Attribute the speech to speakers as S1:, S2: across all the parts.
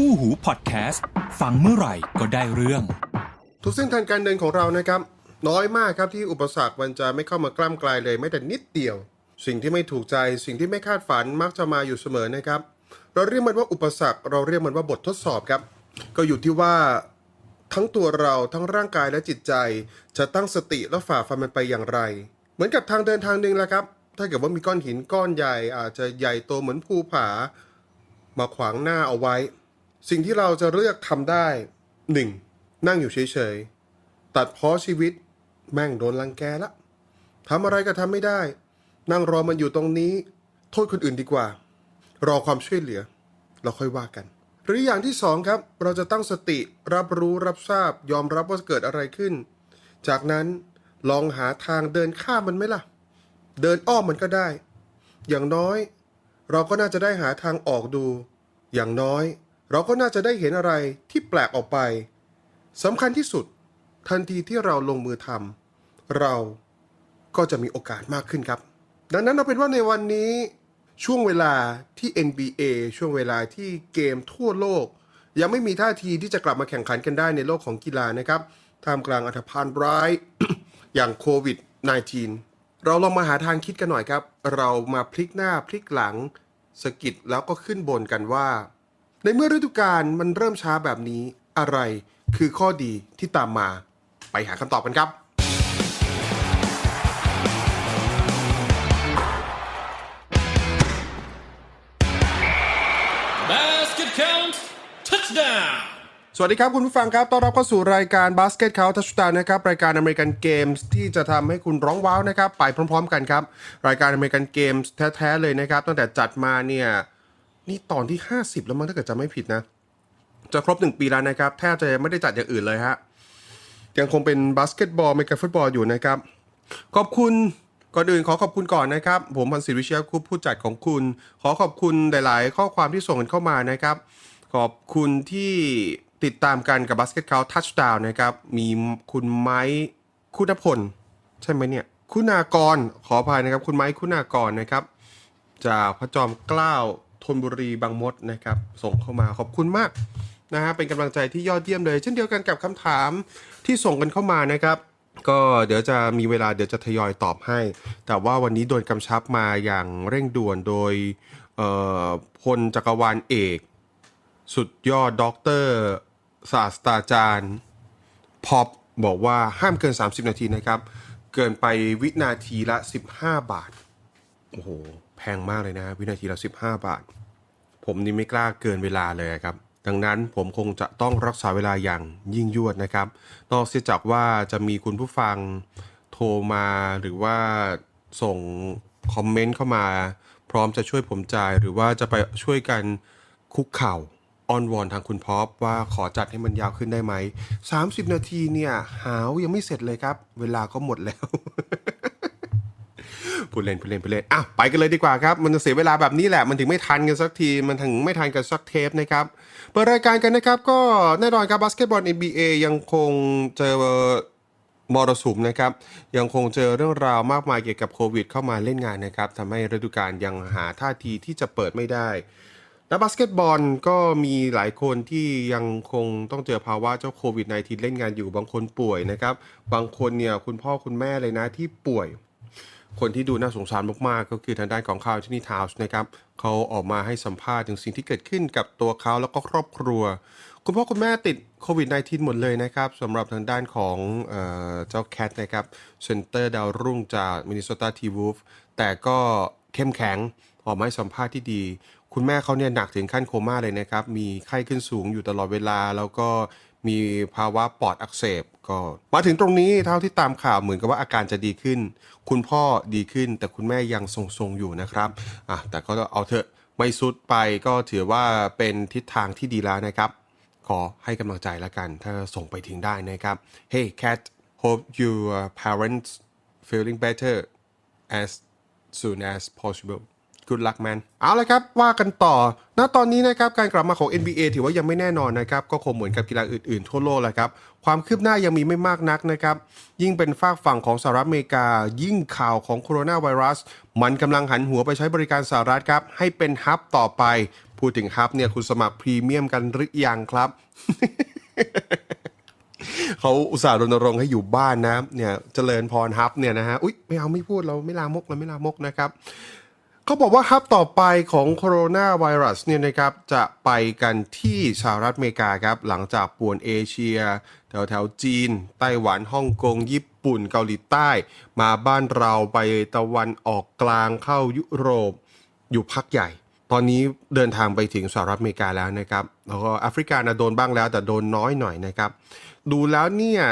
S1: คู่หูพอดแคสต์ฟังเมื่อไหร่ก็ได้เรื่อง
S2: ทุกเส้นทางการเดินของเรานะครับ น้อยมากครับที่อุปสรรคมันจะไม่เข้ามากล้ำกลายเลยแม้แต่นิดเดียว สิ่งที่ไม่ถูกใจสิ่งที่ไม่คาดฝันมักจะมาอยู่เสมอนะครับ เราเรียกมันว่าอุปสรรค เราเรียกมันว่าบททดสอบครับ ก็อยู่ที่ว่าทั้งตัวเราทั้งร่างกายและจิตใจ จะตั้งสติและฝ่าฟันมันไปอย่างไร เหมือนกับทางเดินทางหนึ่งแหละครับ ถ้าเกิดว่ามีก้อนหินก้อนใหญ่อาจจะใหญ่โตเหมือนภูผา มาขวางหน้าเอาไว้ สิ่งที่เราจะเลือกทำได้ 1. นั่งอยู่เฉยๆ ตัดเพ้อชีวิต แม่งโดนลังแกละทำอะไรก็ทำไม่ได้ นั่งรอมันอยู่ตรงนี้ โทษคนอื่นดีกว่า รอความช่วยเหลือ เราค่อยว่ากัน หรืออย่างที่สองครับ เราจะตั้งสติรับรู้รับทราบ ยอมรับว่าเกิดอะไรขึ้น จากนั้นลองหาทางเดินข้ามมันไหมล่ะ เดินอ้อมมันก็ได้ อย่างน้อย เราก็น่าจะได้หาทางออกดู อย่างน้อย เราก็น่าจะได้เห็นอะไรที่แปลกออกไปสำคัญที่สุด ทันทีที่เราลงมือทำเราก็จะมีโอกาสมากขึ้นครับ ดังนั้นเอาเป็นว่าในวันนี้ช่วงเวลาที่ NBA ช่วงเวลาที่เกมทั่วโลก ยังไม่มีท่าทีที่จะกลับมาแข่งขันกันได้ในโลกของกีฬานะครับท่ามกลางอัฐพานร้าย อย่างโควิด -19 เราลองมาหาทางคิดกันหน่อยครับ เรามาพลิกหน้าพลิกหลังสกิดแล้วก็ขึ้นบนกันว่า ในเมื่อฤดูกาลมันเริ่มช้าแบบนี้อะไรคือข้อดีที่ตามมา ไปหาคำตอบกันครับ
S3: Basket count. Touchdown.
S2: สวัสดีครับคุณผู้ฟังครับ ต้อนรับเข้าสู่รายการ Basket Count Touchdown นะครับ รายการอเมริกันเกมส์ที่จะทำให้คุณร้องว้าวนะครับ ไปพร้อม ๆ กันครับ รายการอเมริกันเกมส์แท้ ๆ เลยนะครับ ตั้งแต่จัดมาเนี่ย นี่ตอนที่ 50 แล้วมั้งถ้าเกิดจำไม่ผิดนะ จะครบ 1 ปีแล้วนะครับ แทบจะไม่ได้จัดอย่างอื่นเลยฮะ ยังคงเป็นบาสเกตบอลเมกาฟุตบอลอยู่นะครับ ขอบคุณก่อนอื่นขอขอบคุณก่อนนะครับ ผมพันศิริวิเชียคุปผู้จัดของคุณ ขอขอบคุณหลาย ๆ ข้อความที่ส่งกันเข้ามานะครับ ขอบคุณที่ติดตามกันกับบาสเกต o าทัชดาวนะครับ มีคุณไม้คุณพล ใช่ไหมเนี่ย คุณากรขออภัยนะครับ คุณไม้คุณากรนะครับ จากพระจอมเกล้า ธนบุรีบางมดนะครับ ส่งเข้ามาขอบคุณมากนะฮะเป็นกำลังใจที่ยอดเยี่ยมเลย เช่นเดียวกันกับคำถามที่ส่งกันเข้ามานะครับ ก็เดี๋ยวจะมีเวลาเดี๋ยวจะทยอยตอบให้ แต่ว่าวันนี้โดนกำชับมาอย่างเร่งด่วนโดยพลจักรวาลเอก สุดยอดด็อกเตอร์ศาสตราจารย์พอปบอกว่าห้ามเกิน 30 นาทีนะครับ เกินไปวินาทีละ 15 บาท โอ้โห แพงมากเลยนะวินาทีละ 15 บาท ผมนี่ไม่กล้าเกินเวลาเลยครับ ดังนั้นผมคงจะต้องรักษาเวลาอย่างยิ่งยวดนะครับ นอกเสียจากว่าจะมีคุณผู้ฟังโทรมาหรือว่าส่งคอมเมนต์เข้ามา พร้อมจะช่วยผมจ่ายหรือว่าจะไปช่วยกันคุกเข่าอ้อนวอนทางคุณพอปว่าขอจัดให้มันยาวขึ้นได้ไหม 30 นาทีเนี่ย หาวยังไม่เสร็จเลยครับ เวลาก็หมดแล้ว พูดเล่นพูดเล่นพูดเล่นอะไปกันเลยดีกว่าครับ มันจะเสียเวลาแบบนี้แหละ มันถึงไม่ทันกันสักที มันถึงไม่ทันกันสักเทปนะครับ เปิดรายการกันนะครับก็แน่นอนครับบาสเกตบอล NBA ยังคงเจอมรสุมนะครับยังคงเจอเรื่องราวมากมายเกี่ยวกับโควิด เข้ามาเล่นงานนะครับทำให้ฤดูกาลยังหาท่าทีที่จะเปิดไม่ได้นักบาสเกตบอลก็มีหลายคนที่ยังคงต้องเจอภาวะเจ้าโควิด -19 เล่นงานอยู่บางคนป่วยนะครับ บางคนเนี่ยคุณพ่อคุณแม่เลยนะที่ป่วย คนที่ดูน่าสงสารมากๆ ก็คือทางด้านของข่าวที่นี่ทาวส์นะครับเขาออกมาให้สัมภาษณ์ถึงสิ่งที่เกิดขึ้นกับตัวเขาแล้วก็ครอบครัว คุณพ่อคุณแม่ติดโควิด -19 หมดเลยนะครับสำหรับทางด้านของเออเจ้าแคทนะครับเซนเตอร์ดาวรุ่งจากมินนิโซตาทีวูฟแต่ก็เข้มแข็งออกมาให้สัมภาษณ์ที่ดี คุณแม่เขาเนี่ยหนักถึงขั้นโคม่าเลยนะครับ มีไข้ขึ้นสูงอยู่ตลอดเวลา แล้วก็ มีภาวะปอดอักเสบก็มาถึงตรงนี้เท่าที่ตามข่าวเหมือนกับว่าอาการจะดีขึ้น คุณพ่อดีขึ้น แต่คุณแม่ยังทรงๆอยู่นะครับอะแต่ก็เอาเถอะไม่สุดไปก็ถือว่าเป็นทิศทางที่ดีแล้วนะครับ ขอให้กำลังใจแล้วกัน ถ้าส่งไปถึงได้นะครับ Hey cat hope your parents feeling better as soon as possible good luck man เอาละครับ ว่ากันต่อ ณ ตอนนี้นะครับ การกลับมาของ NBA ถือว่ายังไม่แน่นอนนะครับ ก็คงเหมือนกับกีฬาอื่นๆ ทั่วโลกแหละครับ ความคืบหน้ายังมีไม่มากนักนะครับ ยิ่งเป็นฝากฝั่งของสหรัฐอเมริกา ยิ่งข่าวของโคโรนาไวรัส มันกำลังหันหัวไปใช้บริการสหรัฐครับ ให้เป็นฮับต่อไป พูดถึงฮับเนี่ยคุณสมัครพรีเมียมกันหรือยังครับเขาอุตส่าห์รณรงค์ให้อยู่บ้านนะเนี่ยเจริญพรฮับเนี่ยนะฮะ อุ๊ย ไม่เอาไม่พูดเราไม่ลามกเราไม่ลามกนะครับ เขาบอกว่าฮับต่อไปของโคโรนาไวรัสเนี่ยนะครับจะไปกันที่สหรัฐอเมริกาครับ หลังจากป่วนเอเชีย แถวแถวจีน ไต้หวันฮ่องกง ญี่ปุ่นเกาหลีใต้ มาบ้านเราไปตะวันออกกลางเข้ายุโรปอยู่พักใหญ่ ตอนนี้เดินทางไปถึงสหรัฐอเมริกาแล้วนะครับ แล้วก็แอฟริกานะโดนบ้างแล้วแต่โดนน้อยหน่อยนะครับ ดูแล้วเนี่ย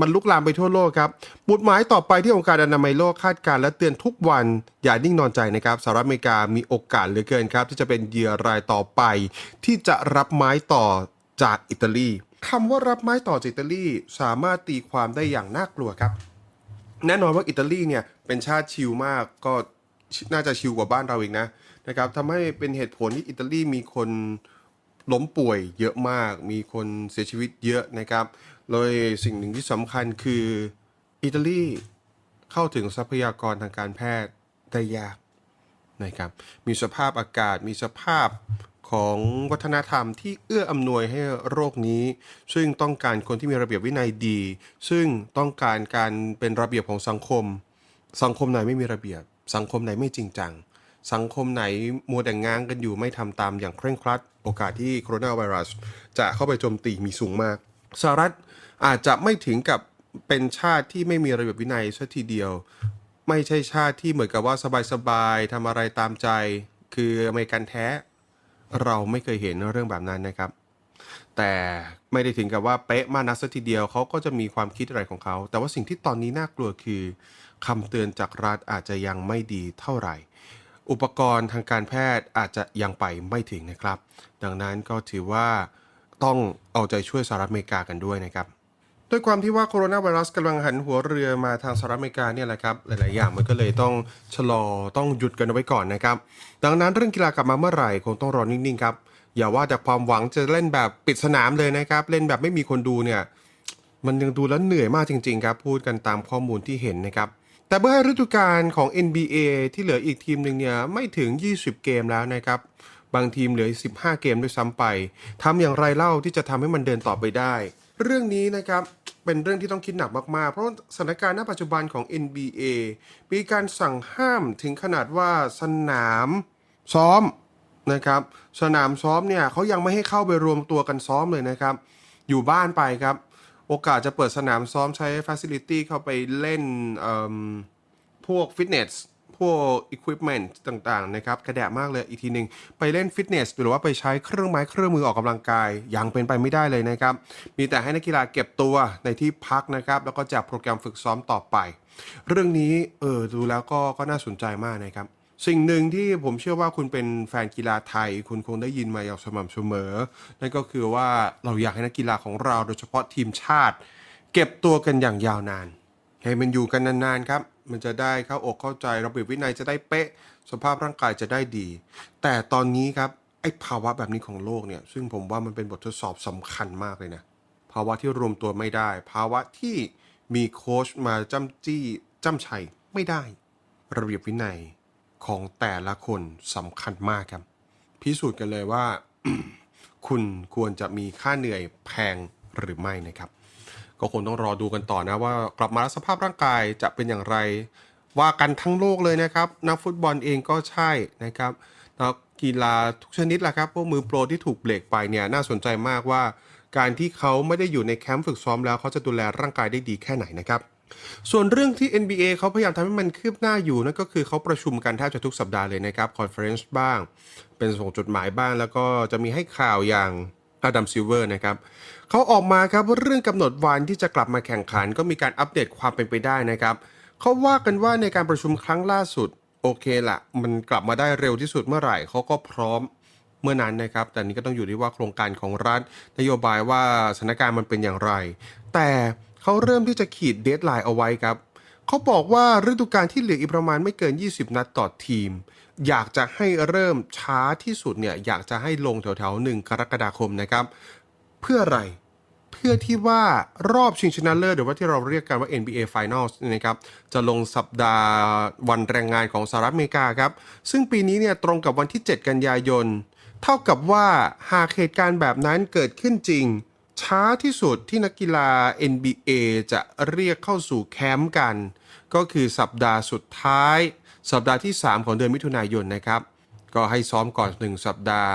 S2: มันลุกลามไปทั่วโลกครับบุตหมายต่อไปที่องค์การอนามัยโลกคาดการณ์และเตือนทุกวัน อย่านิ่งนอนใจนะครับสหรัฐอเมริกามีโอกาสเหลือเกินครับ ที่จะเป็นเหยื่อรายต่อไป ที่จะรับไม้ต่อจากอิตาลีคำว่ารับไม้ต่อจากอิตาลีสามารถตีความได้อย่างน่ากลัวครับ แน่นอนว่าอิตาลีเนี่ยเป็นชาติชิลมากก็น่าจะชิลกว่าบ้านเราอีกนะนะครับทำให้เป็นเหตุผลที่อิตาลีมีคนล้มป่วยเยอะมาก มีคนเสียชีวิตเยอะนะครับ เลยสิ่งหนึ่งที่สำคัญคืออิตาลีเข้าถึงทรัพยากรทางการแพทย์ได้ยากนะครับมีสภาพอากาศมีสภาพของวัฒนธรรมที่เอื้ออำนวยให้โรคนี้ ซึ่งต้องการคนที่มีระเบียบวินัยดี ซึ่งต้องการการเป็นระเบียบของสังคม สังคมไหนไม่มีระเบียบ สังคมไหนไม่จริงจัง สังคมไหนมัวแต่ง้างกันอยู่ไม่ทำตามอย่างเคร่งครัด โอกาสที่โคโรนาไวรัสจะเข้าไปโจมตีมีสูงมาก สหรัฐอาจจะไม่ถึงกับเป็นชาติที่ไม่มีระเบียบวินัยซะทีเดียว ไม่ใช่ชาติที่เหมือนกับว่าสบายๆทำอะไรตามใจ คืออเมริกันแท้ เราไม่เคยเห็นเรื่องแบบนั้นนะครับ แต่ไม่ได้ถึงกับว่าเป๊ะมากนักสัทีเดียวเขาก็จะมีความคิดอะไรของเขา แต่ว่าสิ่งที่ตอนนี้น่ากลัวคือคำเตือนจากรัฐอาจจะยังไม่ดีเท่าไหร่อุปกรณ์ทางการแพทย์อาจจะยังไปไม่ถึงนะครับ ดังนั้นก็ถือว่า ต้องเอาใจช่วยสหรัฐอเมริกากันด้วยนะครับด้วยความที่ว่าโคโรนาไวรัสกำลังหันหัวเรือมาทางสหรัฐอเมริกาเนี่ยแหละครับ หลาย ๆ อย่างมันก็เลยต้องชะลอต้องหยุดกันเอาไว้ก่อนนะครับ ดังนั้นเรื่องกีฬากลับมาเมื่อไหร่คงต้องรอนิ่ง ๆ ครับ อย่าว่าแต่ความหวังจะเล่นแบบปิดสนามเลยนะครับ เล่นแบบไม่มีคนดูเนี่ยมันยังดูแล้วเหนื่อยมากจริง ๆ ครับ พูดกันตามข้อมูลที่เห็นนะครับ แต่เมื่อให้ฤดูกาลของ NBA ที่เหลืออีกทีมหนึ่งเนี่ยไม่ถึง 20 เกมแล้วนะครับ บางทีมเหลือ 15 เกมด้วยซ้ำไปทำอย่างไรเล่าที่จะทำให้มันเดินต่อไปได้ เรื่องนี้นะครับเป็นเรื่องที่ต้องคิดหนักมาก ๆ เพราะสถานการณ์ณปัจจุบันของ NBA มีการสั่งห้ามถึงขนาดว่าสนามซ้อมนะครับสนามซ้อมเนี่ยเขายังไม่ให้เข้าไปรวมตัวกันซ้อมเลยนะครับ อยู่บ้านไปครับ โอกาสจะเปิดสนามซ้อมใช้ฟ a ซิลิตี้เข้าไปเล่นพวกฟิตเนส พวกอุปกรณ์ต่างๆนะครับกระแดะมากเลยอีกทีหนึ่งไปเล่นฟิตเนสหรือว่าไปใช้เครื่องไม้เครื่องมือออกกำลังกายยังเป็นไปไม่ได้เลยนะครับ มีแต่ให้นักกีฬาเก็บตัวในที่พักนะครับแล้วก็จัดโปรแกรมฝึกซ้อมต่อไป เรื่องนี้เออดูแล้วก็ก็น่าสนใจมากนะครับสิ่งหนึ่งที่ผมเชื่อว่าคุณเป็นแฟนกีฬาไทย คุณคงได้ยินมาอย่างสม่ำเสมอ นั่นก็คือว่าเราอยากให้นักกีฬาของเราโดยเฉพาะทีมชาติ เก็บตัวกันอย่างยาวนาน ให้มันอยู่กันนานๆครับ มันจะได้เข้าอกเข้าใจระเบียบวินัยจะได้เป๊ะ สภาพร่างกายจะได้ดี แต่ตอนนี้ครับไอ้ภาวะแบบนี้ของโลกเนี่ย ซึ่งผมว่ามันเป็นบททดสอบสำคัญมากเลยนะ ภาวะที่รวมตัวไม่ได้ ภาวะที่มีโค้ชมาจ้ำจี้จ้ำชัยไม่ได้ ระเบียบวินัยของแต่ละคนสำคัญมากครับ พิสูจน์กันเลยว่า คุณควรจะมีค่าเหนื่อยแพงหรือไม่นะครับ ก็คงต้องรอดูกันต่อนะว่ากลับมาแล้วสภาพร่างกายจะเป็นอย่างไร ว่ากันทั้งโลกเลยนะครับ นักฟุตบอลเองก็ใช่นะครับนักกีฬาทุกชนิดแหละครับพวกมือโปรที่ถูกเบรกไปเนี่ยน่าสนใจมากว่าการที่เขาไม่ได้อยู่ในแคมป์ฝึกซ้อมแล้วเขาจะดูแลร่างกายได้ดีแค่ไหนนะครับส่วนเรื่องที่ NBA เขาพยายามทำให้มันคืบหน้าอยู่นั่นก็คือเขาประชุมกันแทบจะทุกสัปดาห์เลยนะครับคอนเฟอเรนซ์บ้าง เป็นส่งจดหมายบ้าง แล้วก็จะมีให้ข่าวอย่าง อดัมซิลเวอร์นะครับเขาออกมาครับว่าเรื่องกำหนดวันที่จะกลับมาแข่งขัน ก็มีการอัปเดตความเป็นไปได้นะครับเขาว่ากันว่าในการประชุมครั้งล่าสุดโอเคละมันกลับมาได้เร็วที่สุดเมื่อไหร่เขาก็พร้อมเมื่อนั้นนะครับ แต่นี้ก็ต้องอยู่ที่ว่าโครงการของรัฐ นโยบายว่าสถานการณ์มันเป็นอย่างไร แต่เขาเริ่มที่จะขีดเดทไลน์เอาไว้ครับเขาบอกว่าฤดูกาลที่เหลืออีกประมาณไม่เกิน 20 นัดต่อทีม อยากจะให้เริ่มช้าที่สุดเนี่ยอยากจะให้ลงแถวๆหนึ่งกรกฎาคมนะครับ เพื่ออะไรเพื่อที่ว่ารอบชิงชนะเลิศหรือว่าที่เราเรียกกันว่า NBA Finals เนี่ยนะครับจะลงสัปดาห์วันแรงงานของสหรัฐอเมริกาครับซึ่งปีนี้เนี่ยตรงกับวันที่ 7 กันยายน เท่ากับว่าหากเหตุการณ์แบบนั้นเกิดขึ้นจริง ช้าที่สุดที่นักกีฬา NBA จะเรียกเข้าสู่แคมป์กัน ก็คือสัปดาห์สุดท้าย สัปดาห์ที่ 3 ของเดือนมิถุนายนนะครับ ก็ให้ซ้อมก่อน 1 สัปดาห์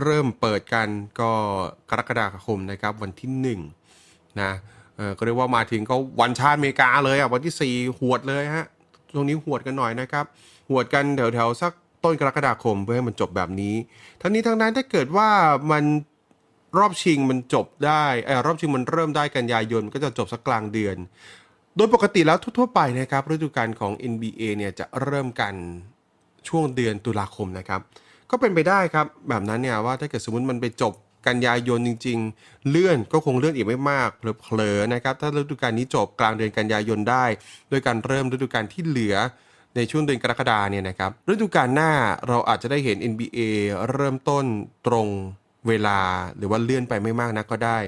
S2: เริ่มเปิดกันก็กรกฎาคมนะครับวันที่1นะเออก็เรียกว่ามาถึงก็วันชาติอเมริกาเลยอะวันที่ 4 หวดเลยฮะตรงนี้หวดกันหน่อยนะครับ หวดกันแถวๆสักต้นกรกฎาคมเพื่อให้มันจบแบบนี้ ทั้งนี้ทั้งนั้นถ้าเกิดว่ามันรอบชิงมันจบได้เออรอบชิงมันเริ่มได้กันยายนก็จะจบสักกลางเดือน โดยปกติแล้วทั่วๆไปนะครับฤดูกาลของ NBA เนี่ยจะเริ่มกันช่วงเดือนตุลาคมนะครับ ก็เป็นไปได้ครับ แบบนั้นเนี่ยว่าถ้าเกิดสมมติมันไปจบกันยายนจริง ๆ เลื่อนก็คงเลื่อนอีกไม่มากเผลอๆนะครับถ้าฤดูกาลนี้จบกลางเดือนกันยายนได้ โดยการเริ่มฤดูกาลที่เหลือในช่วงเดือนกรกฎาเนี่ยนะครับฤดูกาลหน้าเราอาจจะได้เห็น NBA เริ่มต้นตรง เวลาหรือว่าเลื่อนไปไม่มากนักก็ได้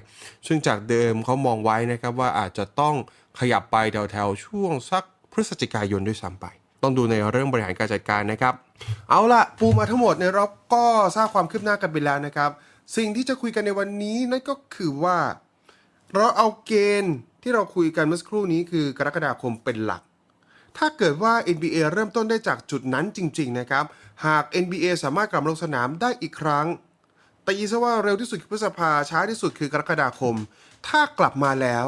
S2: ซึ่งจากเดิมเขามองไว้นะครับว่าอาจจะต้องขยับไปแถวๆช่วงสักพฤศจิกายนด้วยซ้ำไป ต้องดูในเรื่องบริหารการจัดการนะครับ เอาละปูมาทั้งหมดในยเราก็ทราบความคืบหน้ากันไปแล้วนะครับ สิ่งที่จะคุยกันในวันนี้นั่นก็คือว่า เราเอาเกณฑ์ที่เราคุยกันเมื่อสักครู่นี้คือกรกฎาคมเป็นหลักถ้าเกิดว่า NBA เริ่มต้นได้จากจุดนั้นจริง ๆ นะครับ หาก NBA สามารถกลับลงสนามได้อีกครั้ง ตีซะว่าเร็วที่สุดคือพฤษภาช้าที่สุดคือกรกฎาคม ถ้ากลับมาแล้ว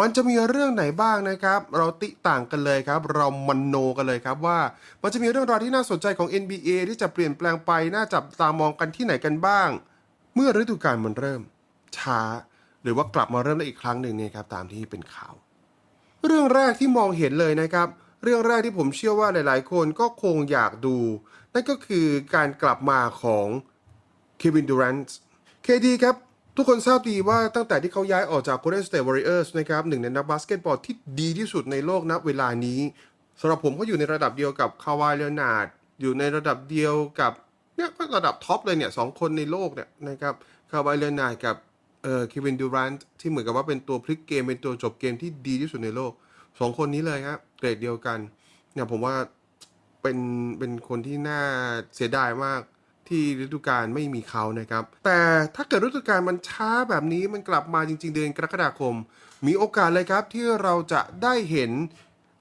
S2: มันจะมีเรื่องไหนบ้างนะครับ เราติต่างกันเลยครับ เรามันโนกันเลยครับว่า มันจะมีเรื่องราวที่น่าสนใจของ NBA ที่จะเปลี่ยนแปลงไปน่าจับตามองกันที่ไหนกันบ้าง เมื่อฤดูกาลมันเริ่ม ช้า หรือว่ากลับมาเริ่มได้อีกครั้งหนึ่งเนี่ยครับตามที่เป็นข่าว เรื่องแรกที่มองเห็นเลยนะครับเรื่องแรกที่ผมเชื่อว่าหลาย ๆ คนก็คงอยากดู นั่นก็คือการกลับมาของ เควินดูแรนต์เคดีครับ ทุกคนทราบดีว่าตั้งแต่ที่เขาย้ายออกจาก Golden State Warriors นะครับหนึ่งในนักบาสเกตบอลที่ดีที่สุดในโลกณเวลานี้สำหรับผมเขาอยู่ในระดับเดียวกับคาวายเลนาร์ดอยู่ในระดับเดียวกับเนี่ยก็ระดับท็อปเลยเนี่ยสองคนในโลกเนี่ยนะครับคาวายเลนาร์ดกับเอ่อเควินดูแรนต์ที่เหมือนกับว่าเป็นตัวพลิกเกมเป็นตัวจบเกมที่ดีที่สุดในโลกสองคนนี้เลยครับเกรดเดียวกันเนี่ยผมว่าเป็นเป็นคนที่น่าเสียดายมาก ที่ฤดูกาลไม่มีเขานะครับ แต่ถ้าเกิดฤดูกาลมันช้าแบบนี้มันกลับมาจริง ๆ เดือนกรกฎาคม มีโอกาสเลยครับที่เราจะได้เห็น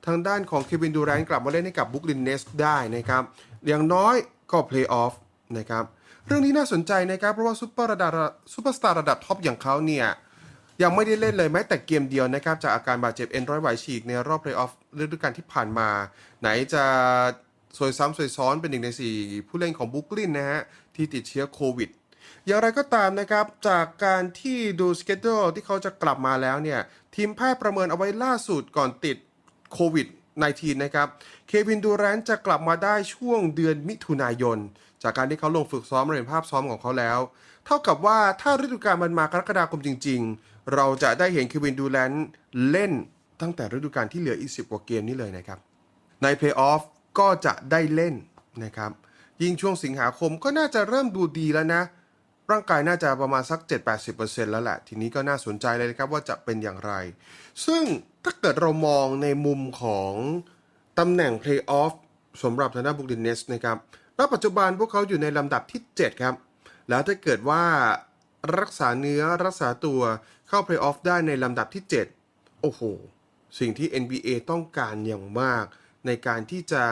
S2: ทางด้านของเควินดูแรนต์กลับมาเล่นให้กับบุคลินเนสได้นะครับ อย่างน้อยก็เพลย์ออฟนะครับเรื่องนี้น่าสนใจนะครับเพราะว่าซูเปอร์ระดับซูเปอร์สตาร์ระดับท็อปอย่างเขาเนี่ยยังไม่ได้เล่นเลยแม้แต่เกมเดียวนะครับ จากอาการบาดเจ็บเอ็นร้อยไหวฉีกในรอบเพลย์ออฟฤดูกาลที่ผ่านมา ไหนจะ ซวยซ้ำซวยซ้อนเป็นหนึ่งในสี่ผู้เล่นของบุคลินนะฮะ ที่ติดเชื้อโควิด อย่างไรก็ตามนะครับ จากการที่ดูสเกจ u ที่เขาจะกลับมาแล้วเนี่ย ทีมแพทย์ประเมินเอาไว้ล่าสุดก่อนติดโควิด -19 นะครับ เควินดูแรนจะกลับมาได้ช่วงเดือนมิถุนายน จากการที่เขาลงฝึกซ้อมเราเห็นภาพซ้อมของเขาแล้ว เท่ากับว่าถ้าฤดูกาลมันมากรกฎาคมจริง ๆ เราจะได้เห็นเควินดูแรนเล่นตั้งแต่ฤดูกาลที่เหลืออีก10กว่าเกมนี้เลยนะครับในเพลย์ออฟ ก็จะได้เล่นนะครับ ยิ่งช่วงสิงหาคมก็น่าจะเริ่มดูดีแล้วนะ ร่างกายน่าจะประมาณสัก 7-80%แล้วแหละ ทีนี้ก็น่าสนใจเลยนะครับว่าจะเป็นอย่างไร ซึ่งถ้าเกิดเรามองในมุมของตำแหน่งเพลย์ออฟสำหรับทางด้านบุกดินเนสนะครับแล้วปัจจุบันพวกเขาอยู่ในลำดับที่ 7 ครับ แล้วถ้าเกิดว่ารักษาเนื้อรักษาตัวเข้าเพลย์ออฟได้ในลำดับที่ 7 โอ้โห สิ่งที่ NBA ต้องการอย่างมาก ในการที่จะ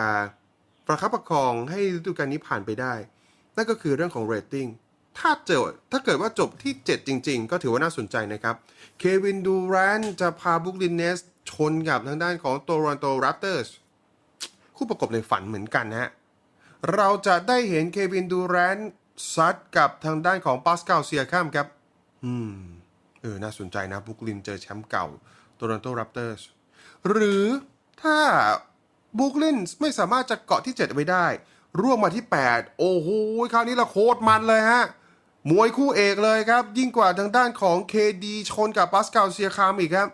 S2: ประคับประคองให้ฤดูกาลนี้ผ่านไปได้ นั่นก็คือเรื่องของเรตติ้งถ้าเจอถ้าเกิดว่าจบที่ 7 จริง ๆ ก็ถือว่าน่าสนใจนะครับ เควินดูแรนจะพาบุคลินเนสชนกับทางด้านของโตรอนโตแรปเตอร์สคู่ประกบในฝันเหมือนกันนะเราจะได้เห็นเควินดูแรนซัดกับทางด้านของปาสคาลเซียข้ามครับ อืม เออ น่าสนใจนะบุคลินเจอแชมป์เก่าโตรอนโตแรปเตอร์สหรือถ้า บุคลินส์ไม่สามารถจะเกาะที่ 7 ไว้ได้ ร่วงมาที่ 8 โอ้โหคราวนี้ละโคตรมันเลยฮะ มวยคู่เอกเลยครับ ยิ่งกว่าทางด้านของ KD ชนกับปาสคาลเซียคามอีกครับ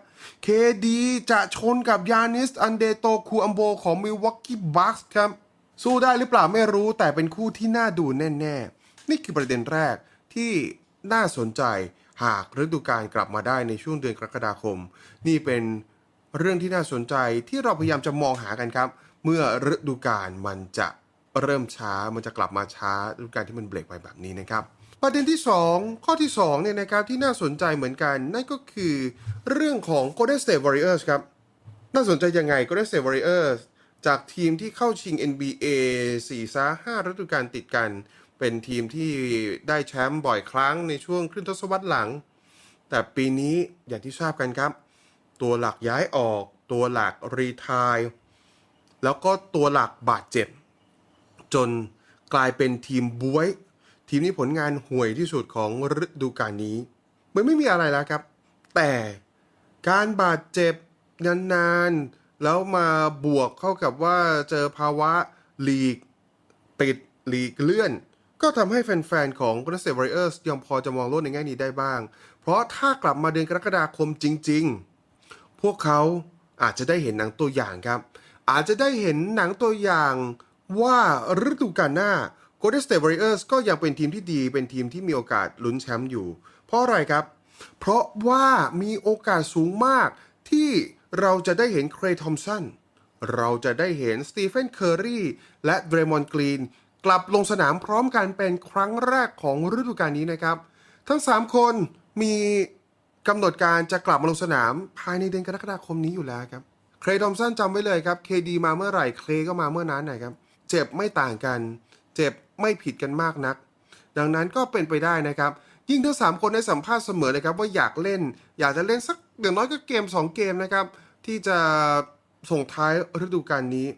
S2: KD จะชนกับยานิส อันเดโตคูอัมโบของมิลวอกกี้บัคส์ครับ สู้ได้หรือเปล่าไม่รู้แต่เป็นคู่ที่น่าดูแน่ๆ นี่คือประเด็นแรกที่น่าสนใจหากฤดูกาลกลับมาได้ในช่วงเดือนกรกฎาคม นี่เป็น เรื่องที่น่าสนใจที่เราพยายามจะมองหากันครับ เมื่อฤดูกาลมันจะเริ่มช้ามันจะกลับมาช้าฤดูกาลที่มันเบรกไปแบบนี้นะครับ ประเด็นที่ 2 ข้อที่2เนี่ยนะครับที่น่าสนใจเหมือนกัน นั่นก็คือเรื่องของ Golden State Warriors ครับ น่าสนใจยังไง Golden State Warriors จากทีมที่เข้าชิง NBA 4ซะ5ฤดูกาลติดกัน เป็นทีมที่ได้แชมป์บ่อยครั้งในช่วงครึ่งทศวรรษหลัง แต่ปีนี้อย่างที่ทราบกันครับ ตัวหลักย้ายออก ตัวหลักรีทายแล้วก็ตัวหลักบาดเจ็บ จนกลายเป็นทีมบวย ทีมนี้ผลงานห่วยที่สุดของฤดูกาลนี้มือนไม่มีอะไรแล้วครับ แต่การบาดเจ็บนานๆ แล้วมาบวกเข้ากับว่าเจอภาวะลีกปิดลีกเลื่อน ก็ทำให้แฟนๆ ของ Golden State Warriors ยังพอจะมองโลกในแง่นี้ได้บ้าง เพราะถ้ากลับมาเดือนกรกฎาคมจริง ๆ พวกเขาอาจจะได้เห็นหนังตัวอย่างครับ อาจจะได้เห็นหนังตัวอย่างว่าฤดูกาลหน้า Golden State Warriors ก็ยังเป็นทีมที่ดี เป็นทีมที่มีโอกาสลุ้นแชมป์อยู่ เพราะอะไรครับ เพราะว่ามีโอกาสสูงมากที่เราจะได้เห็นเครย์ทอมสัน เราจะได้เห็นสตีเฟนเคอร์รีและเดรมอนกรีนกลับลงสนามพร้อมกันเป็นครั้งแรกของฤดูกาลนี้นะครับ ทั้ง 3 คนมี กำหนดการจะกลับมาลงสนามภายในเดือนกรกฎาคมนี้อยู่แล้วครับ เครย์ทอมสันจำไว้เลยครับ เคดีมาเมื่อไหร่ เคลก็มาเมื่อนั้นนะครับ เจ็บไม่ต่างกัน เจ็บไม่ผิดกันมากนัก ดังนั้นก็เป็นไปได้นะครับ ยิ่งทั้ง 3 คนได้สัมภาษณ์เสมอเลยครับว่าอยากเล่น อยากจะเล่นสักอย่างน้อยก็เกม 2 เกมนะครับ ที่จะส่งท้ายฤดูกาลนี้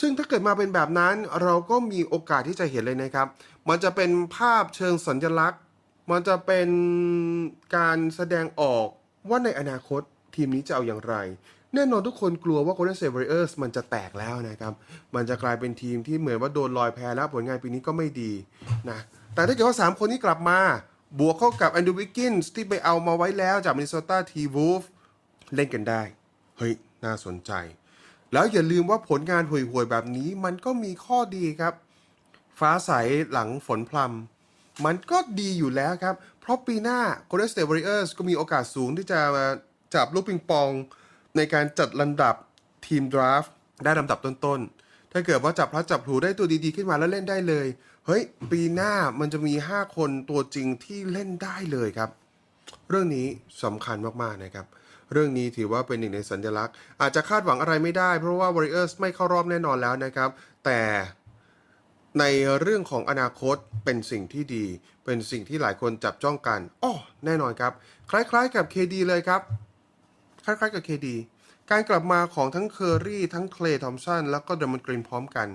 S2: ซึ่งถ้าเกิดมาเป็นแบบนั้นเราก็มีโอกาสที่จะเห็นเลยนะครับ มันจะเป็นภาพเชิงสัญลักษณ์ มันจะเป็นการแสดงออกว่าในอนาคตทีมนี้จะเอาอย่างไร แน่นอนทุกคนกลัวว่า Golden State Warriors มันจะแตกแล้วนะครับ มันจะกลายเป็นทีมที่เหมือนว่าโดนลอยแพแล้วผลงานปีนี้ก็ไม่ดีนะแต่ถ้าเกิดว่า 3 คนนี้กลับมา บวกเข้ากับแอนดูวิกกินส์ที่ไปเอามาไว้แล้วจากมินนิโซตาทีวูฟเล่นกันได้ เฮ้ย น่าสนใจ แล้วอย่าลืมว่าผลงานห่วยๆแบบนี้มันก็มีข้อดีครับ ฟ้าใสหลังฝนพรำ มันก็ดีอยู่แล้วครับ เพราะปีหน้า Golden State Warriors ก็มีโอกาสสูงที่จะจับลูกปิงปอง ในการจัดลำดับทีมดราฟต์ได้ลำดับต้นๆ ถ้าเกิดว่าจับพลัดจับผลูได้ตัวดีๆ ขึ้นมาแล้วเล่นได้เลย เฮ้ย ปีหน้ามันจะมี 5 คนตัวจริงที่เล่นได้เลยครับ เรื่องนี้สำคัญมากๆนะครับเรื่องนี้ถือว่าเป็นหนึ่งในสัญลักษณ์ อาจจะคาดหวังอะไรไม่ได้เพราะว่า Warriors ไม่เข้ารอบแน่นอนแล้วนะครับ แต่ ในเรื่องของอนาคตเป็นสิ่งที่ดี เป็นสิ่งที่หลายคนจับจ้องกันอ้อแน่นอนครับ คล้ายๆกับ KD เลยครับ คล้ายๆกับ KD การกลับมาของทั้งเคอรี่ทั้งเคลย์ทอมสันแล้วก็เดมอนกรีนพร้อมกัน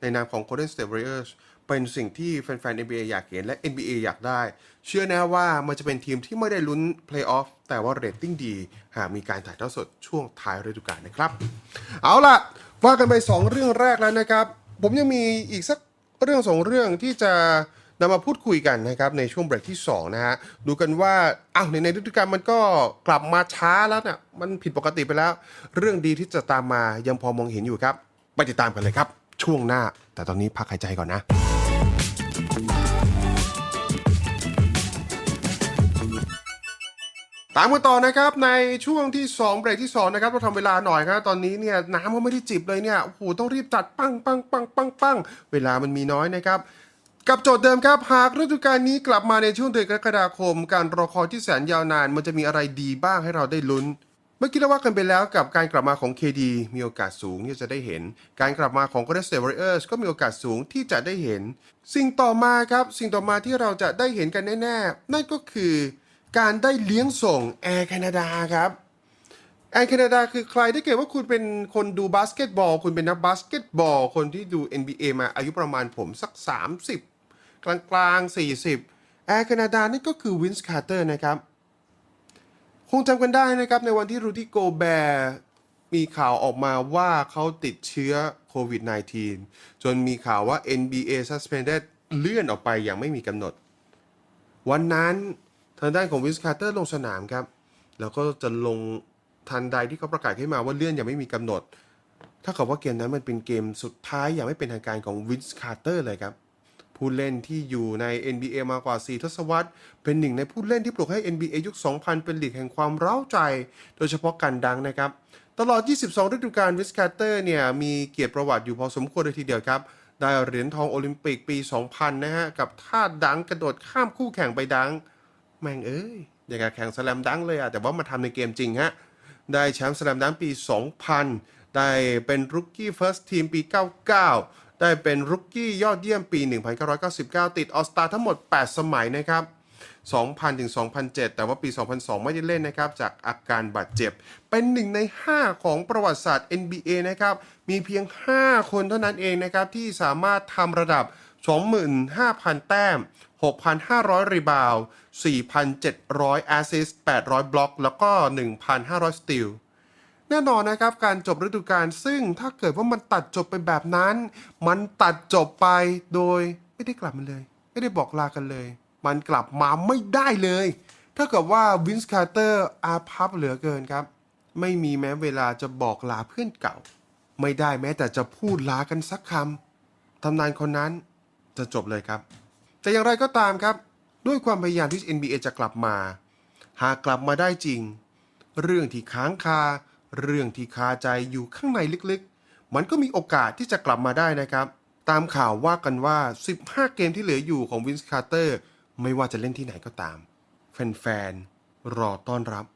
S2: ในนามของ Golden State Warriors เป็นสิ่งที่แฟนๆ NBA อยากเห็นและ NBA อยากได้ เชื่อแน่ว่ามันจะเป็นทีมที่ไม่ได้ลุ้นเพลย์ออฟแต่ว่าเรตติ้งดี หากมีการถ่ายทอดสดช่วงท้ายฤดูกาลนะครับ เอาล่ะ ว่ากันไป 2 เรื่องแรกแล้วนะครับ ผมยังมีอีกสัก เรื่องสองเรื่องที่จะนำมาพูดคุยกันนะครับในช่วงเบรกที่2นะฮะดูกันว่าอ้าวในในฤดูกาลมันก็กลับมาช้าแล้วเนี่ยมันผิดปกติไปแล้ว เรื่องดีที่จะตามมายังพอมองเห็นอยู่ครับ ไปติดตามกันเลยครับ ช่วงหน้า แต่ตอนนี้พักหายใจก่อนนะ ตามกันต่อนะครับในช่วงที่ 2 เบรกที่ 2 นะครับเราทำเวลาหน่อยครับตอนนี้เนี่ยน้ำก็ไม่ได้จิบเลยเนี่ยโอ้โหต้องรีบจัดปังปังปังปังปังเวลามันมีน้อยนะครับ กับโจทย์เดิมครับ หากฤดูกาลนี้กลับมาในช่วงเดือนกรกฎาคม การรอคอยที่แสนยาวนาน มันจะมีอะไรดีบ้างให้เราได้ลุ้น เมื่อกี้เราว่ากันไปแล้วกับการกลับมาของ KD มีโอกาสสูงที่จะได้เห็น การกลับมาของ Golden State Warriors ก็มีโอกาสสูงที่จะได้เห็น สิ่งต่อมาครับ สิ่งต่อมาที่เราจะได้เห็นกันแน่ๆนั่นก็คือ การได้เลี้ยงส่งแอร์แคนาดาครับแอร์แคนาดาคือใครถ้าเกิดว่าคุณเป็นคนดูบาสเกตบอล คุณเป็นนักบาสเกตบอล คนที่ดู NBA มาอายุประมาณผมสัก 30 กลางกลางๆ40แอร์แคนาดานี่ก็คือวินส์คาร์เตอร์นะครับ คงจำกันได้นะครับ ในวันที่รูดี้โกแบร์มีข่าวออกมาว่าเขาติดเชื้อโควิด -19 จนมีข่าวว่า NBA suspended เลื่อนออกไปอย่างไม่มีกำหนด วันนั้น ทางด้านของวินส์คาร์เตอร์ลงสนามครับ แล้วก็จะลงทันใดที่เขาประกาศขึ้นมาว่าเลื่อนยังไม่มีกำหนด ถ้ากับว่าเกมนั้นมันเป็นเกมสุดท้ายอย่างไม่เป็นทางการของวินส์คาร์เตอร์เลยครับ ผู้เล่นที่อยู่ใน NBA มากว่า 4 ทศวรรษ เป็นหนึ่งในผู้เล่นที่ปลุกให้ NBA ยุค 2000 เป็นลีกแห่งความเร้าใจ โดยเฉพาะการดังนะครับ ตลอด 22 ฤดูกาลวินส์คาร์เตอร์เนี่ยมีเกียรติประวัติอยู่พอสมควรเลยทีเดียวครับได้เหรียญทองโอลิมปิกปี 2000 นะฮะกับท่าดังกระโดดข้ามคู่แข่งไปดัง แม่งเอ้ยอย่างกับแข่งสแลมดังเลยอะแต่ว่ามาทำในเกมจริงฮะ ได้แชมป์สแลมดังปี 2000 ได้เป็นรุกกี้เฟิร์สทีมปี 99 ได้เป็นรุกกี้ยอดเยี่ยมปี 1999 ติดออสตาทั้งหมด 8 สมัยนะครับ 2000 ถึง 2007 แต่ว่าปี 2002 ไม่ได้เล่นนะครับ จากอาการบาดเจ็บ เป็นหนึ่งใน 5 ของประวัติศาสตร์ NBA นะครับ มีเพียง 5 คนเท่านั้นเองนะครับ ที่สามารถทำระดับ 25,000 แต้ม 6,500 รีบาว 4,700 แอสซิส800 บล็อก แล้วก็ 1,500 สตีล แน่นอนนะครับ การจบฤดูกาลซึ่งถ้าเกิดว่ามันตัดจบไปแบบนั้น มันตัดจบไปโดยไม่ได้กลับมาเลย ไม่ได้บอกลากันเลย มันกลับมาไม่ได้เลยถ้าเกิดว่าวินส์คาร์เตอร์อาพับเหลือเกินครับ ไม่มีแม้เวลาจะบอกลาเพื่อนเก่า ไม่ได้แม้แต่จะพูดลากันสักคำตำนานคนนั้น จะจบเลยครับ แต่อย่างไรก็ตามครับ ด้วยความพยายามที่ NBA จะกลับมา หากกลับมาได้จริง เรื่องที่ค้างคา เรื่องที่คาใจอยู่ข้างในลึกๆ มันก็มีโอกาสที่จะกลับมาได้นะครับ ตามข่าวว่ากันว่า 15 เกมที่เหลืออยู่ของวินส์คาร์เตอร์ไม่ว่าจะเล่นที่ไหนก็ตาม แฟนๆ รอต้อนรับ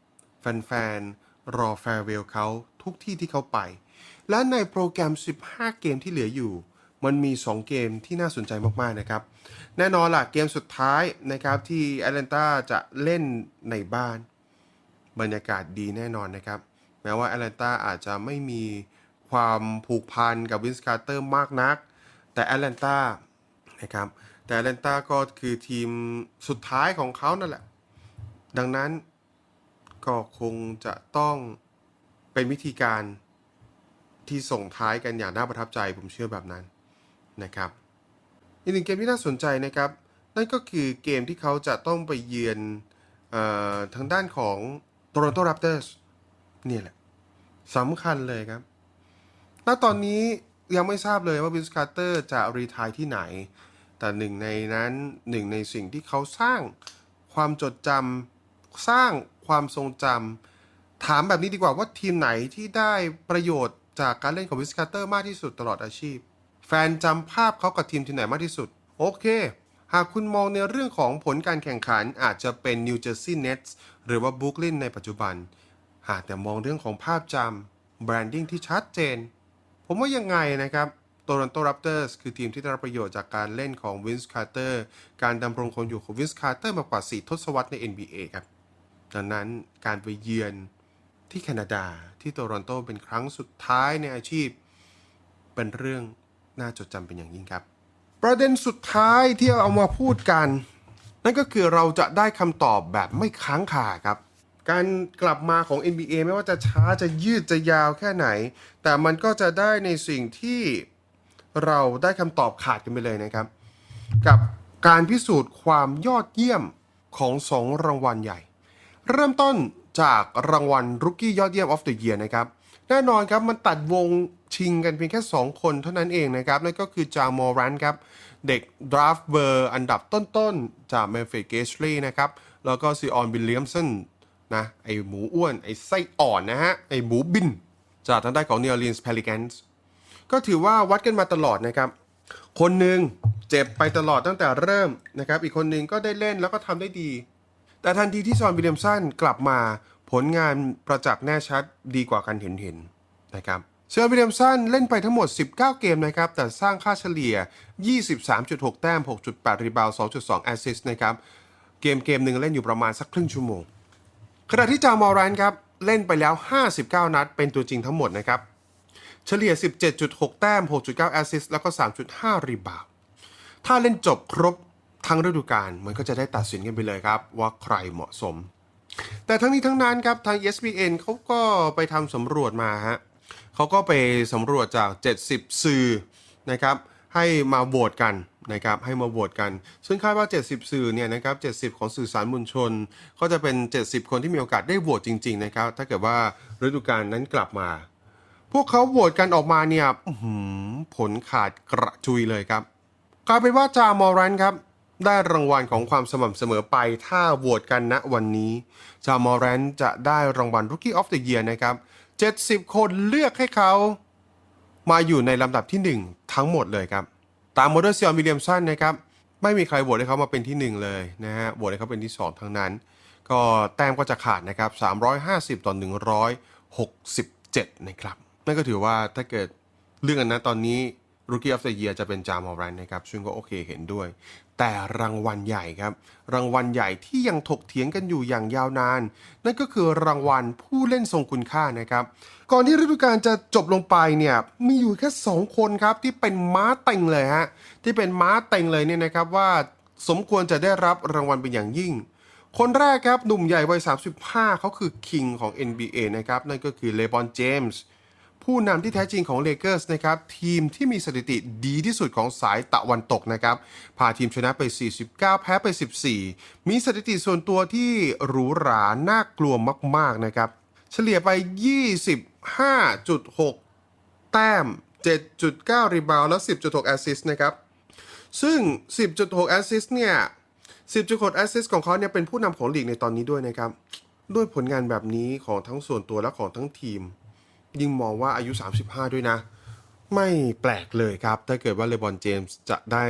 S2: แฟนๆ รอแฟร์เวลเขาทุกที่ที่เขาไป และในโปรแกรม 15 เกมที่เหลืออยู่ มันมี 2 เกมที่น่าสนใจมากๆนะครับ แน่นอนล่ะเกมสุดท้ายนะครับที่แอตแลนตาจะเล่นในบ้าน บรรยากาศดีแน่นอนนะครับ แม้ว่าแอตแลนตาอาจจะไม่มีความผูกพันกับวินส์คาร์เตอร์มากนัก แต่แอตแลนตานะครับแต่แอตแลนตาก็คือทีมสุดท้ายของเขานั่นแหละ ดังนั้นก็คงจะต้องเป็นวิธีการที่ส่งท้ายกันอย่างน่าประทับใจผมเชื่อแบบนั้น นะครับอีกหนึ่งเกมที่น่าสนใจนะครับ นั่นก็คือเกมที่เขาจะต้องไปเยือนออทางด้านของ Toronto Raptors เนี่ยแหละสำคัญเลยครับ ณ ตอนนี้ยังไม่ทราบเลยว่าวิสคาร์เตอร์จะรีทายที่ไหน แต่หนึ่งในนั้นหนึ่งในสิ่งที่เขาสร้างความจดจำสร้างความทรงจำถามแบบนี้ดีกว่าว่าทีมไหนที่ได้ประโยชน์จากการเล่นของวิสคาร์เตอร์มากที่สุดตลอดอาชีพ แฟนจำภาพเขากับทีมทีมไหนมากที่สุด โอเค หากคุณมองในเรื่องของผลการแข่งขันอาจจะเป็น New Jersey Nets หรือว่า Brooklyn ในปัจจุบัน หากแต่มองเรื่องของภาพจำ branding ที่ชัดเจน ผมว่ายังไงนะครับ Toronto Raptors คือทีมที่ได้รับประโยชน์จากการเล่นของ Vince Carter การดำรงคงอยู่ของ Vince Carter มากกว่า 4 ทศวรรษใน NBA ครับดังนั้นการไปเยือนที่แคนาดาที่โตรอนโตเป็นครั้งสุดท้ายในอาชีพ เป็นเรื่อง น่าจดจำเป็นอย่างยิ่งครับ ประเด็นสุดท้ายที่เอามาพูดกัน นั่นก็คือเราจะได้คำตอบแบบไม่ค้างคาครับ การกลับมาของ NBA ไม่ว่าจะช้าจะยืดจะยาวแค่ไหน แต่มันก็จะได้ในสิ่งที่เราได้คำตอบขาดกันไปเลยนะครับ กับการพิสูจน์ความยอดเยี่ยมของสองรางวัลใหญ่ เริ่มต้นจากรางวัล Rookie ยอดเยี่ยม of the Year นะครับ แน่นอนครับมันตัดวงชิงกันเพียงแค่ 2 คนเท่านั้นเองนะครับ นั่นก็คือจามอรันครับ เด็กดราฟเบอร์อันดับต้นๆ จากเมฟ i เกสลีย์นะครับ แล้วก็ซีออนวิลเลียมสันนะ ไอหมูอ้วน ไอไส้อ่อนนะฮะ ไอหมูบิน จากทางด้านของ New Orleans Pelicans ก็ถือว่าวัดกันมาตลอดนะครับ คนหนึ่งเจ็บไปตลอดตั้งแต่เริ่มนะครับ อีกคนหนึ่งก็ได้เล่นแล้วก็ทำได้ดี แต่ทันทีที่ซอนวิลเลียมสันกลับมา ผลงานประจักษ์แน่ชัดดีกว่ากันเห็นเห็นๆนะครับซอนวิลเลียมสันเล่นไปทั้งหมด 19 เกมนะครับ แต่สร้างค่าเฉลี่ย 23.6 แต้ม 6.8 รีบาวด์2.2 แอสซิสต์นะครับ เกมเกมหนึ่งเล่นอยู่ประมาณสักครึ่งชั่วโมง ขณะที่จามอรันครับ เล่นไปแล้ว 59 นัด เป็นตัวจริงทั้งหมดนะครับ เฉลี่ย 17.6 แต้ม 6.9 แอสซิสต์ แล้วก็ 3.5 รีบาวถ้าเล่นจบครบทั้งฤดูกาลมันก็จะได้ตัดสินกันไปเลยครับ ว่าใครเหมาะสม แต่ทั้งนี้ทั้งนั้นครับทาง ESPN เขาก็ไปทำสำรวจมาฮะเขาก็ไปสำรวจจาก 70 สื่อนะครับให้มาโหวตกันนะครับให้มาโหวตกัน ซึ่งคาดว่า 70 สื่อเนี่ยนะครับ70 ของสื่อสารมวลชน ก็จะเป็น 70 คนที่มีโอกาสได้โหวตจริงๆนะครับถ้าเกิดว่าฤดูกาลนั้นกลับมา พวกเขาโหวตกันออกมาเนี่ยผลขาดกระจุยเลยครับกลายเป็นว่าจามอรันครับ ได้รางวัลของความสม่ำเสมอไปถ้าโหวตกันณวันนี้ จามอรันจะได้รางวัล Rookie of the Year นะครับ 70 คนเลือกให้เขา มาอยู่ในลำดับที่ 1 ทั้งหมดเลยครับ ตามโมเดลเซียนวิลเลียมสันนะครับ ไม่มีใครโหวตให้เขามาเป็นที่ 1 เลยนะฮะโหวตให้เขาเป็นที่ 2 ทั้งนั้น ก็แต้มก็จะขาดนะครับ 350 ต่อ 167 นะครับ นั่นก็ถือว่าถ้าเกิดเรื่องอันนั้นตอนนี้ Rookie of the Year จะเป็นจามอรันนะครับซึ่งก็โอเคเห็นด้วย แต่รางวัลใหญ่ครับ รางวัลใหญ่ที่ยังถกเถียงกันอยู่อย่างยาวนาน นั่นก็คือรางวัลผู้เล่นทรงคุณค่านะครับ ก่อนที่ฤดูกาลจะจบลงไปเนี่ยมีอยู่แค่ 2 คนครับที่เป็นม้าเต็งเลยฮะที่เป็นม้าเต็งเลยเนี่ยนะครับว่าสมควรจะได้รับรางวัลเป็นอย่างยิ่งคนแรกครับ หนุ่มใหญ่วัย 35 เขาคือคิงของ NBA นะครับ นั่นก็คือเลบอนเจมส์ ผู้นำที่แท้จริงของเลเกอร์สนะครับทีมที่มีสถิติดีที่สุดของสายตะวันตกนะครับพาทีมชนะไป 49 แพ้ไป 14 มีสถิติส่วนตัวที่หรูหราน่ากลัวมาก ๆ นะครับ เฉลี่ยไป 25.6 แต้ม 7.9 รีบาวและ 10.6 แอสซิสต์นะครับ ซึ่ง 10.6 แอสซิสต์เนี่ย 10.6 แอสซิสต์ของเขาเนี่ยเป็นผู้นำของลีกในตอนนี้ด้วยนะครับ ด้วยผลงานแบบนี้ของทั้งส่วนตัวและของทั้งทีม ยิ่งมองว่าอายุ 35 ด้วยนะ ไม่แปลกเลยครับ ถ้าเกิดว่าเลบอนเจมส์จะได้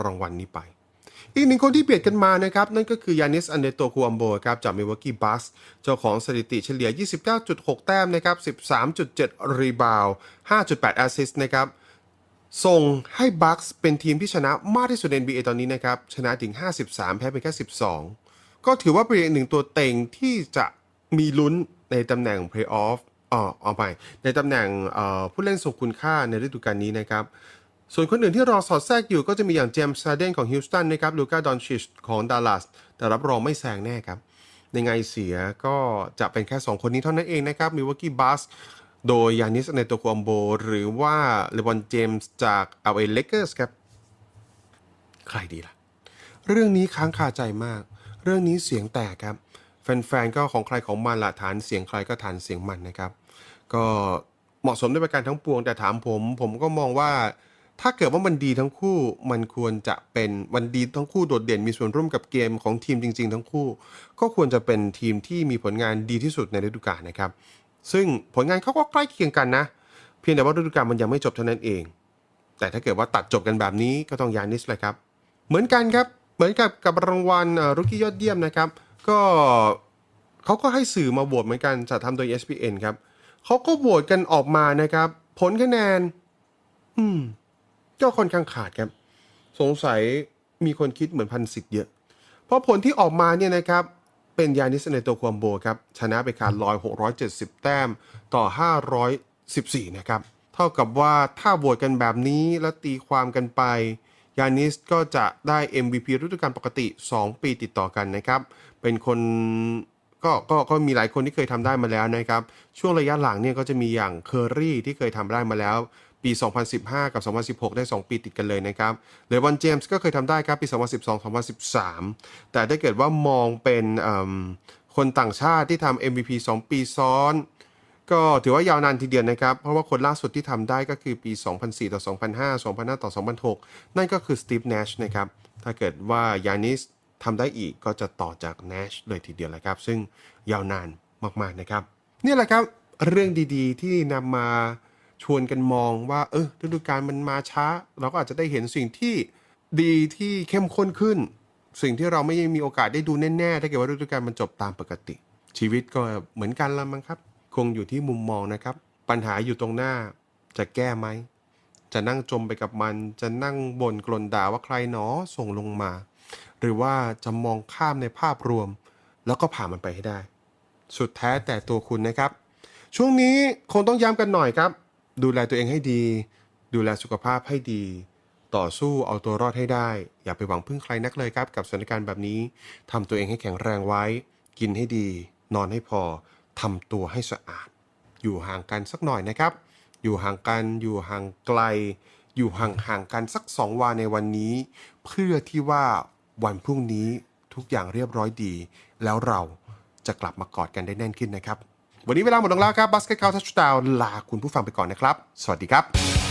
S2: รางวัลนี้ไป อีกหนึ่งคนที่เบียดกันมานะครับ นั่นก็คือยานิสอันเดโตคูอัมโบครับจากมิวกี้บัสเจ้าของสถิติเฉลี่ย 29.6 แต้มนะครับ 13.7 รีบาวด์5.8 แอสซิสต์นะครับส่งให้บัคส์เป็นทีมที่ชนะมากที่สุดใน NBA ตอนนี้นะครับ ชนะถึง 53 แพ้เพียงแค่ 12 ก็ถือว่าเป็นอีกหนึ่งตัวเต็งที่จะมีลุ้นในตำแหน่ง Playoff อ๋อ เอาไปในตำแหน่งผู้เล่นทรงคุณค่าในฤดูกาลนี้นะครับ ส่วนคนอื่นที่รอสอดแทรกอยู่ก็จะมีอย่างเจมส์ซาเดนของฮิวสตันนะครับลูกาดอนชิชของดัลลัสแต่รับรองไม่แซงแน่ครับในไงเสียก็จะเป็นแค่ 2 คนนี้เท่านั้นเองนะครับมิวอกกี้บัสโดยยานิสเนโตควอมโบ หรือว่าเลบอนเจมส์จาก LA Lakers ครับ ใครดีล่ะ เรื่องนี้ค้างคาใจมาก เรื่องนี้เสียงแตกครับ แฟนๆก็ของใครของมันละฐานเสียงใครก็ฐานเสียงมันนะครับ ก็เหมาะสมด้วยประการทั้งปวงแต่ถามผม ผมก็มองว่าถ้าเกิดว่ามันดีทั้งคู่มันควรจะเป็นมันดีทั้งคู่โดดเด่นมีส่วนร่วมกับเกมของทีมจริง ๆ ทั้งคู่ ก็ควรจะเป็นทีมที่มีผลงานดีที่สุดในฤดูกาลนะครับ ซึ่งผลงานเขาก็ใกล้เคียงกันนะ เพียงแต่ว่าฤดูกาลมันยังไม่จบเท่านั้นเอง แต่ถ้าเกิดว่าตัดจบกันแบบนี้ก็ต้องยานิสเลยครับ เหมือนกันครับ เหมือนกับกับรางวัลรุกี้ยอดเยี่ยมนะครับ ก็เขาก็ให้สื่อมาโหวตเหมือนกันจัดทำโดย ESPN ครับเขาก็โหวตกันออกมานะครับ ผลคะแนน อืมก็ค่อนข้างขาดครับ สงสัยมีคนคิดเหมือนพันสิทธิ์เยอะ เพราะผลที่ออกมาเนี่ยนะครับ เป็นยานิสเนโตควมโบครับ ชนะไปขาดลอย 670 แต้มต่อ 514 นะครับ เท่ากับว่าถ้าโหวตกันแบบนี้แล้วตีความกันไป ยานิสก็จะได้ MVP ฤดูกาลปกติ 2 ปีติดต่อกันนะครับ เป็นคนก็ก็ก็มีหลายคนที่เคยทำได้มาแล้วนะครับ ช่วงระยะหลังเนี่ยก็จะมีอย่างเคอรี่ที่เคยทำได้มาแล้ว ปี 2015 กับ 2016 ได้ 2 ปีติดกันเลยนะครับเลวอนเจมส์ก็เคยทำได้ครับ ปี 2012 2013 แต่ถ้าเกิดว่ามองเป็นคนต่างชาติที่ทำ MVP 2 ปีซ้อน ก็ถือว่ายาวนานทีเดียวนะครับ เพราะว่าคนล่าสุดที่ทำได้ก็คือปี 2004 ต่อ 2005 2005 ต่อ 2006 นั่นก็คือสตีฟ n นชนะครับ ถ้าเกิดว่ายานิสทำได้อีกก็จะต่อจาก Nash เลยทีเดียวแหละครับ ซึ่งยาวนานมากๆนะครับ นี่แหละครับเรื่องดีๆ ที่นำมาชวนกันมองว่า เออฤดูกาลมันมาช้า เราก็อาจจะได้เห็นสิ่งที่ดีที่เข้มข้นขึ้น สิ่งที่เราไม่มีโอกาสได้ดูแน่ๆถ้าเกิดว่าฤดูกาลมันจบตามปกติ ชีวิตก็เหมือนกันละมั้งครับ คงอยู่ที่มุมมองนะครับ ปัญหาอยู่ตรงหน้าจะแก้ไหม จะนั่งจมไปกับมัน จะนั่งบ่นกลนด่าว่าใครหนอส่งลงมา หรือว่าจะมองข้ามในภาพรวม แล้วก็ผ่านมันไปให้ได้ สุดแท้แต่ตัวคุณนะครับ ช่วงนี้คงต้องย้ำกันหน่อยครับ ดูแลตัวเองให้ดี ดูแลสุขภาพให้ดีต่อสู้เอาตัวรอดให้ได้ อย่าไปหวังพึ่งใครนักเลยครับ กับสถานการณ์แบบนี้ทำตัวเองให้แข็งแรงไว้ กินให้ดี นอนให้พอ ทำตัวให้สะอาด อยู่ห่างกันสักหน่อยนะครับ อยู่ห่างกันอยู่ห่างไกล อยู่ห่างห่างๆกันสักสองวันในวันนี้ เพื่อที่ว่าวันพรุ่งนี้ทุกอย่างเรียบร้อยดี แล้วเราจะกลับมากอดกันได้แน่นขึ้นนะครับ วันนี้เวลาหมดลงแล้วครับบัสเกตคาวทัชดาวลาคุณผู้ฟังไปก่อนนะครับ สวัสดีครับ